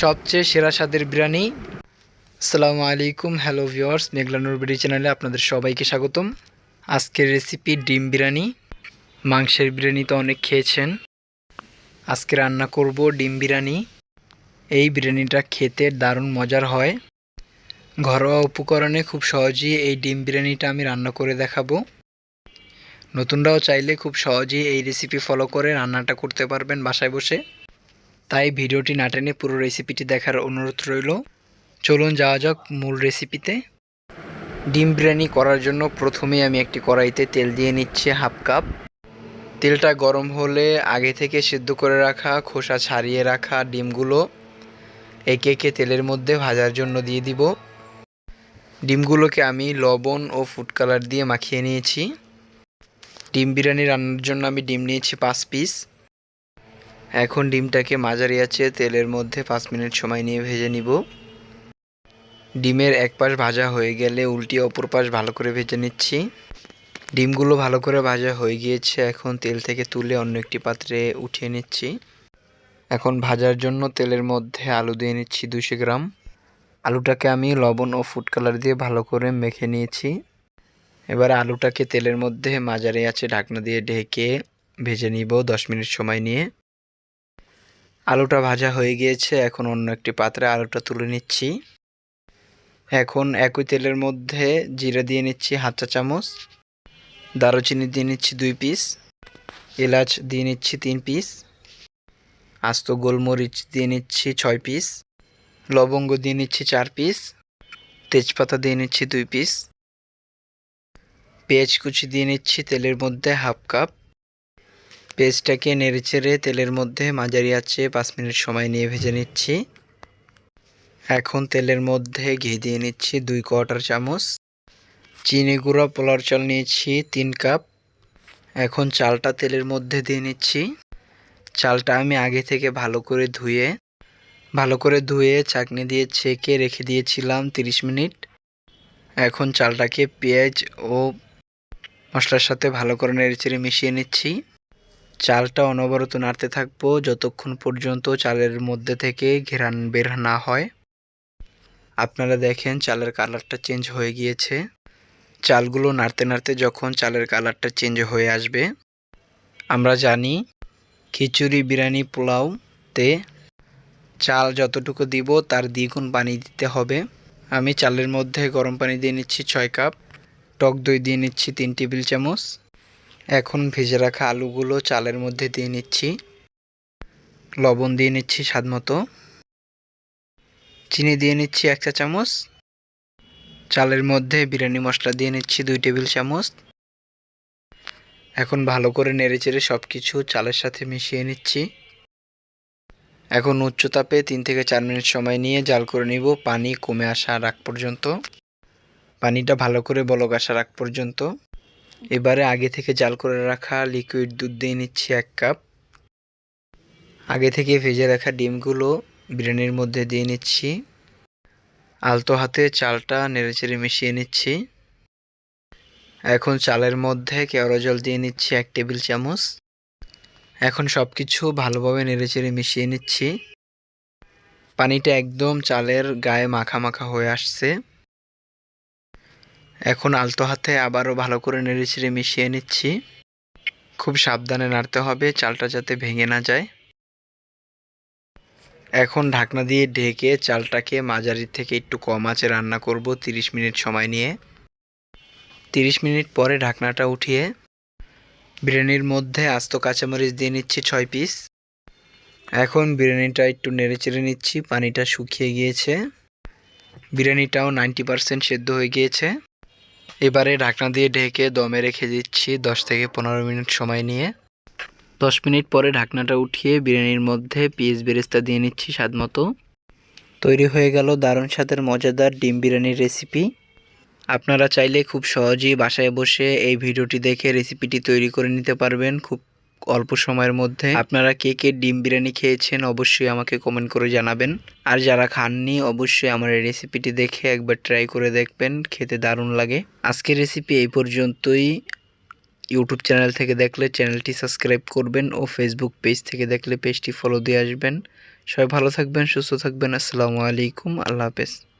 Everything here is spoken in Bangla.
সবচেয়ে সেরা স্বাদের বিরিয়ানি। আসসালামু আলাইকুম, হ্যালো ভিওয়ার্স মেঘলানুর বিডি চ্যানেলে আপনাদের সবাইকে স্বাগতম। আজকের রেসিপি ডিম বিরিয়ানি। মাংসের বিরিয়ানি তো অনেক খেয়েছেন। আজকে রান্না করব ডিম বিরিয়ানি। এই বিরিয়ানিটা খেতে দারুণ মজার হয়। ঘরোয়া উপকরণে খুব সহজেই এই ডিম বিরিয়ানিটা আমি রান্না করে দেখাবো। নতুনরাও চাইলে খুব সহজেই এই রেসিপি ফলো করে রান্নাটা করতে পারবেন বাসায় বসে। তাই ভিডিওটি না টেনে পুরো রেসিপিটি দেখার অনুরোধ রইল। চলুন যাওয়া যাক মূল রেসিপিতে ডিম বিরিয়ানি করার জন্য প্রথমেই আমি একটি কড়াইতে তেল দিয়ে নিচ্ছি হাফ কাপ। তেলটা গরম হলে আগে থেকে সেদ্ধ করে রাখা, খোসা ছাড়িয়ে রাখা ডিমগুলো একে একে তেলের মধ্যে ভাজার জন্য দিয়ে দিব। ডিমগুলোকে আমি লবণ ও ফুড কালার দিয়ে মাখিয়ে নিয়েছি। ডিম বিরিয়ানি রান্নার জন্য আমি ডিম নিয়েছি পাঁচ পিস এখন ডিমটাকে মাঝারি আছে তেলের মধ্যে পাঁচ মিনিট সময় নিয়ে ভেজে নিব। ডিমের এক পাশ ভাজা হয়ে গেলে উল্টিয়ে অপর পাশ ভালো করে ভেজে নিচ্ছি। ডিমগুলো ভালো করে ভাজা হয়ে গিয়েছে, এখন তেল থেকে তুলে অন্য একটি পাত্রে উঠিয়ে নিচ্ছি। এখন ভাজার জন্য তেলের মধ্যে আলু দিয়ে নিচ্ছি দুশো গ্রাম। আলুটাকে আমি লবণ ও ফুড কালার দিয়ে ভালো করে মেখে নিয়েছি। এবার আলুটাকে তেলের মধ্যে মাঝারি আছে ঢাকনা দিয়ে ঢেকে ভেজে নিব দশ মিনিট সময় নিয়ে। আলুটা ভাজা হয়ে গিয়েছে। এখন অন্য একটি পাত্রে আলুটা তুলে নিচ্ছি। এখন একই তেলের মধ্যে জিরা দিয়ে নিচ্ছি হাত চা চামচ। দারুচিনি দিয়ে নিচ্ছি দুই পিস। এলাচ দিয়ে নিচ্ছি তিন পিস। আস্ত গোলমরিচ দিয়ে নিচ্ছি ছয় পিস। লবঙ্গ দিয়ে নিচ্ছি চার পিস। তেজপাতা দিয়ে নিচ্ছি দুই পিস। পেঁয়াজ কুচি দিয়ে নিচ্ছি তেলের মধ্যে হাফ কাপ। পেঁয়াজটাকে নেড়েচেড়ে তেলের মধ্যে মাঝারি আছে পাঁচ মিনিট সময় নিয়ে ভেজে নিচ্ছি। এখন তেলের মধ্যে ঘি দিয়ে নিচ্ছি দুই কোয়াটার চামচ। চিনি গুঁড়া, পোলার চাল নিয়েছি তিন কাপ। এখন চালটা তেলের মধ্যে দিয়ে নিচ্ছি। চালটা আমি আগে থেকে ভালো করে ধুয়ে, ভালো করে ধুয়ে চাকনি দিয়ে ছেঁকে রেখে দিয়েছিলাম তিরিশ মিনিট। এখন চালটাকে পেঁয়াজ ও মশলার সাথে ভালো করে নেড়েচেড়ে মিশিয়ে নিচ্ছি। চালটা অনবরত নাড়তে থাকব যতক্ষণ পর্যন্ত চালের মধ্যে থেকে ঘেরান বের না হয়। আপনারা দেখেন চালের কালারটা চেঞ্জ হয়ে গিয়েছে। চালগুলো নাড়তে নাড়তে যখন চালের কালারটা চেঞ্জ হয়ে আসবে, আমরা জানি খিচুড়ি, বিরিয়ানি পোলাওতে চাল যতটুকু দিব তার দ্বিগুণ পানি দিতে হবে। আমি চালের মধ্যে গরম পানি দিয়ে নিচ্ছি ছয় কাপ, টক দই দিয়ে নিচ্ছি তিন টেবিল চামচ। এখন ভেজে রাখা আলুগুলো চালের মধ্যে দিয়ে নিচ্ছি। লবণ দিয়ে নিচ্ছি স্বাদ মতো। চিনি দিয়ে নিচ্ছি এক চা চামচ। চালের মধ্যে বিরিয়ানি মশলা দিয়ে নিচ্ছি দুই টেবিল চামচ। এখন ভালো করে নেড়েচেড়ে সব কিছু চালের সাথে মিশিয়ে নিচ্ছি। এখন উচ্চ তাপে তিন থেকে চার মিনিট সময় নিয়ে জাল করে নিব, পানি কমে আসা রাখ পর্যন্ত। পানিটা ভালো করে বলক আসা রাখ পর্যন্ত। এবারে আগে থেকে জাল করে রাখা লিকুইড দুধ দিয়ে নিচ্ছি এক কাপ আগে থেকে ভেজে রাখা ডিমগুলো বিরিয়ানির মধ্যে দিয়ে নিচ্ছি। আলতো হাতে চালটা নেড়েচেড়ে মিশিয়ে নিচ্ছি। এখন চালের মধ্যে কেওড়া জল দিয়ে নিচ্ছি এক টেবিল চামচ। এখন সব কিছু ভালোভাবে নেড়েচেড়ে মিশিয়ে নিচ্ছি। পানিটা একদম চালের গায়ে মাখা মাখা হয়ে আসছে। এখন আলতো হাতে আবারও ভালো করে নেড়েচেড়ে মিশিয়ে নিচ্ছি। খুব সাবধানে নাড়তে হবে, চালটা যাতে ভেঙে না যায়। এখন ঢাকনা দিয়ে ঢেকে চালটাকে মাঝারি থেকে একটু কম আঁচে রান্না করব 30 মিনিট সময় নিয়ে। 30 মিনিট পরে ঢাকনাটা উঠিয়ে বিরিয়ানির মধ্যে আস্ত কাঁচামরিচ দিয়ে নিচ্ছি ছয় পিস। এখন বিরিয়ানিটা একটু নেড়ে চেড়ে নিচ্ছি, পানিটা শুকিয়ে গিয়েছে। বিরিয়ানিটাও নাইনটি পারসেন্ট সেদ্ধ হয়ে গিয়েছে। এবারে ঢাকনা দিয়ে ঢেকে দমে রেখে দিচ্ছি দশ থেকে পনেরো মিনিট সময় নিয়ে। দশ মিনিট পরে ঢাকনাটা উঠিয়ে বিরিয়ানির মধ্যে পিস বেরেস্তা দিয়ে নিচ্ছি স্বাদ মতো। তৈরি হয়ে গেল দারুণ স্বাদের মজাদার ডিম বিরিয়ানির রেসিপি। আপনারা চাইলে খুব সহজেই বাসায় বসে এই ভিডিওটি দেখে রেসিপিটি তৈরি করে নিতে পারবেন। খুব অল্প সময়ের মধ্যে আপনারা কে কে ডিম বিরিয়ানি খেয়েছেন অবশ্যই আমাকে কমেন্ট করে জানাবেন। আর যারা খাননি, অবশ্যই আমার এই রেসিপিটি দেখে একবার ট্রাই করে দেখবেন, খেতে দারুণ লাগে। আজকের রেসিপি এই পর্যন্তই। ইউটিউব চ্যানেল থেকে দেখলে চ্যানেলটি সাবস্ক্রাইব করবেন ও ফেসবুক পেজ থেকে দেখলে পেজটি ফলো দিয়ে আসবেন। সবাই ভালো থাকবেন, সুস্থ থাকবেন, আসসালামু আলাইকুম, আল্লাহ হাফেজ।